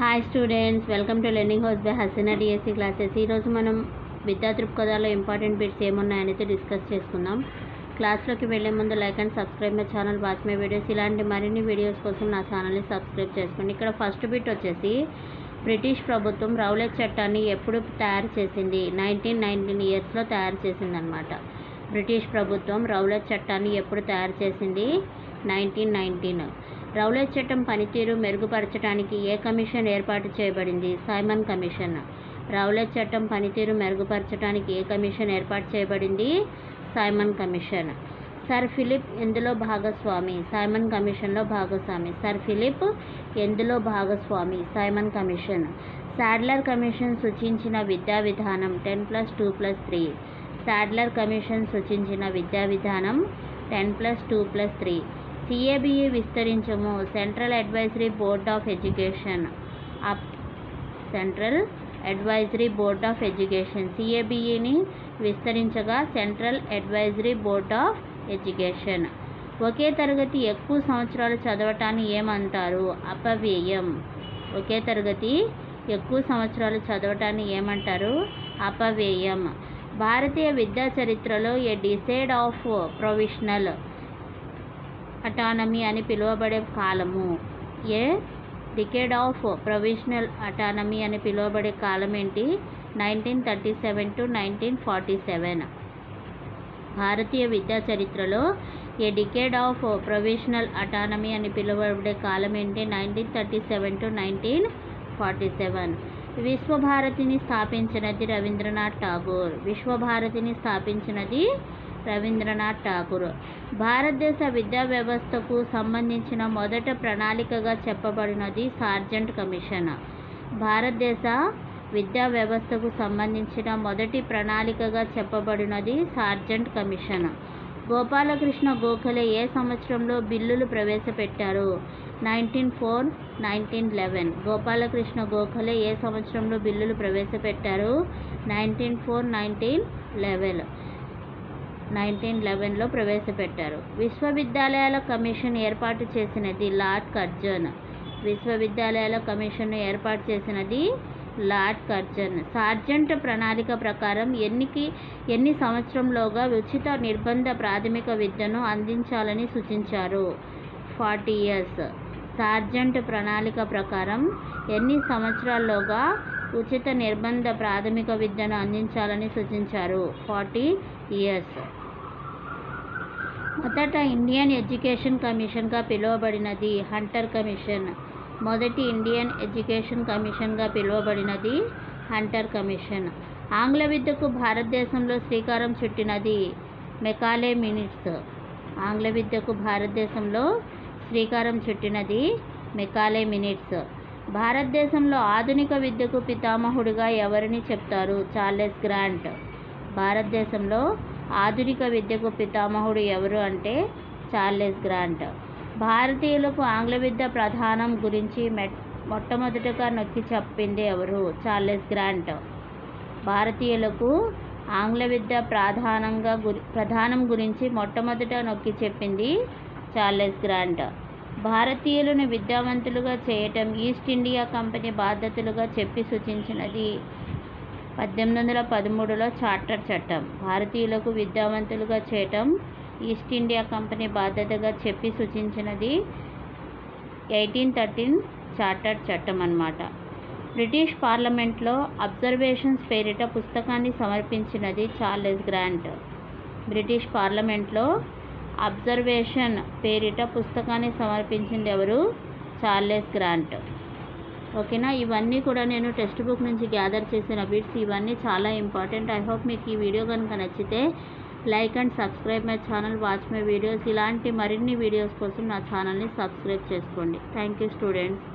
Hi students welcome to learning house by Haseena DSC classes ఈరోజు మనం విద్యా దృక్పథాల్లో ఇంపార్టెంట్ బిట్స్ ఏమున్నాయనైతే డిస్కస్ చేసుకుందాం. క్లాస్లోకి వెళ్ళే ముందు like and subscribe my channel watch my videos ఇలాంటి మరిన్ని వీడియోస్ కోసం నా ఛానల్ని సబ్స్క్రైబ్ చేసుకోండి. ఇక్కడ ఫస్ట్ బిట్ వచ్చేసి బ్రిటిష్ ప్రభుత్వం రౌలెట్ చట్టాన్ని ఎప్పుడు తయారు చేసింది? నైన్టీన్ నైన్టీన్ ఇయర్స్లో తయారు చేసిందనమాట బ్రిటిష్ ప్రభుత్వం రౌలెట్ చట్టాన్ని ఎప్పుడు తయారు చేసింది? నైన్టీన్ నైన్టీన్ రౌలెట్ చట్టం పనితీరు మెరుగుపరచడానికి ఏ కమిషన్ ఏర్పాటు చేయబడింది? Simon commission. రౌలెట్ చట్టం పనితీరు మెరుగుపరచడానికి ఏ కమిషన్ ఏర్పాటు చేయబడింది? Simon commission. సర్ ఫిలిప్ ఎందులో భాగస్వామి? సైమన్ కమిషన్లో భాగస్వామి. సర్ ఫిలిప్ ఎందులో భాగస్వామి? Simon commission. శాడ్లర్ కమిషన్ సూచించిన విద్యా విధానం ten plus two plus three. Sadler commission సూచించిన విద్యా విధానం ten plus two plus three. CABE విస్తరించము. Central advisory board of education. Up central advisory board of education. సిఏబిఈని విస్తరించగా central advisory board of education. ఒకే తరగతి ఎక్కువ సంవత్సరాలు చదవటాన్ని ఏమంటారు? అపవ్యయం. ఒకే తరగతి ఎక్కువ సంవత్సరాలు చదవటాన్ని ఏమంటారు? అపవ్యయం. భారతీయ విద్యా చరిత్రలో ఏ డిసైడ్ ఆఫ్ ప్రొవిషనల్ అటానమీ అని పిలువబడే కాలము. ఏ? డికేడ్ ఆఫ్ ప్రొవిషనల్ అటానమీ అని పిలువబడే కాలం ఏంటి nineteen thirty seven to nineteen forty seven. భారతీయ విద్యా చరిత్రలో ఏ డికేడ్ ఆఫ్ ప్రొవిషనల్ అటానమీ అని పిలువబడే కాలం ఏంటి nineteen thirty seven to nineteen forty seven. విశ్వభారతిని స్థాపించినది రవీంద్రనాథ్ ఠాగూర్. విశ్వభారతిని స్థాపించినది రవీంద్రనాథ్ ఠాగూర్. భారతదేశ విద్యా వ్యవస్థకు సంబంధించిన మొదట ప్రణాళికగా చెప్పబడినది సార్జెంట్ కమిషన్. భారతదేశ విద్యా వ్యవస్థకు సంబంధించిన మొదటి ప్రణాళికగా చెప్పబడినది సార్జెంట్ కమిషన్. గోపాలకృష్ణ గోఖలే ఏ సంవత్సరంలో బిల్లులు ప్రవేశపెట్టారు? Nineteen four nineteen eleven. Gopal Krishna Gokhale ఏ సంవత్సరంలో బిల్లులు ప్రవేశపెట్టారు? Nineteen four nineteen eleven. Nineteen లెవెన్లో ప్రవేశపెట్టారు. విశ్వవిద్యాలయాల కమిషన్ ఏర్పాటు చేసినది లార్డ్ కర్జన్. విశ్వవిద్యాలయాల కమిషన్ ఏర్పాటు చేసినది లార్డ్ కర్జన్. సార్జెంట్ ప్రణాళిక ప్రకారం ఎన్నికి ఎన్ని సంవత్సరంలోగా ఉచిత నిర్బంధ ప్రాథమిక విద్యను అందించాలని సూచించారు. Forty years. సార్జెంట్ ప్రణాళిక ప్రకారం ఎన్ని సంవత్సరాల్లోగా ఉచిత నిర్బంధ ప్రాథమిక విద్యను అందించాలని సూచించారు. Forty years. మొదట ఇండియన్ ఎడ్యుకేషన్ కమిషన్గా పిలువబడినది హంటర్ కమిషన్. మొదటి ఇండియన్ ఎడ్యుకేషన్ కమిషన్గా పిలువబడినది హంటర్ కమిషన్. ఆంగ్ల విద్యకు భారతదేశంలో శ్రీకారం చుట్టినది మెకాలే మినిట్స్. ఆంగ్ల విద్యకు భారతదేశంలో శ్రీకారం చుట్టినది మెకాలే మినిట్స్. భారతదేశంలో ఆధునిక విద్యకు పితామహుడిగా ఎవరిని చెప్తారు? Charles Grant. భారతదేశంలో ఆధునిక విద్యకు పితామహుడు ఎవరు అంటే చార్లెస్ గ్రాంట్. భారతీయులకు ఆంగ్ల విద్య ప్రధానం గురించి మెట్ మొట్టమొదటగా నొక్కి చెప్పింది ఎవరు? Charles Grant. భారతీయులకు ఆంగ్ల విద్య ప్రధానంగా గురి ప్రధానం గురించి మొట్టమొదట నొక్కి చెప్పింది చార్లెస్ గ్రాంట్. భారతీయులను విద్యావంతులుగా చేయటం ఈస్ట్ ఇండియా కంపెనీ బాధ్యతలుగా చెప్పి సూచించినది. పద్దెనిమిది వందల పదమూడులో చార్టర్ చట్టం. భారతీయులకు విద్యావంతులుగా చేయటం ఈస్ట్ ఇండియా కంపెనీ బాధ్యతగా చెప్పి సూచించినది ఎయిటీన్ థర్టీన్ చార్టర్ చట్టం అన్నమాట. బ్రిటిష్ పార్లమెంట్లో అబ్జర్వేషన్స్ పేరిట పుస్తకాన్ని సమర్పించినది చార్లెస్ గ్రాంట్. బ్రిటిష్ పార్లమెంట్లో అబ్జర్వేషన్ పేరిట పుస్తకాన్ని సమర్పించింది ఎవరు? Charles Grant. ఓకేనా? ఇవన్నీ కూడా నేను టెక్స్ట్ బుక్ నుంచి గ్యాదర్ చేసిన బిట్స్. ఇవన్నీ చాలా ఇంపార్టెంట్. ఐ హోప్ మీకు ఈ వీడియో కనుక నచ్చితే like and subscribe my channel watch my videos. ఇలాంటి మరిన్ని వీడియోస్ కోసం నా ఛానల్ని సబ్స్క్రైబ్ చేసుకోండి. Thank you students.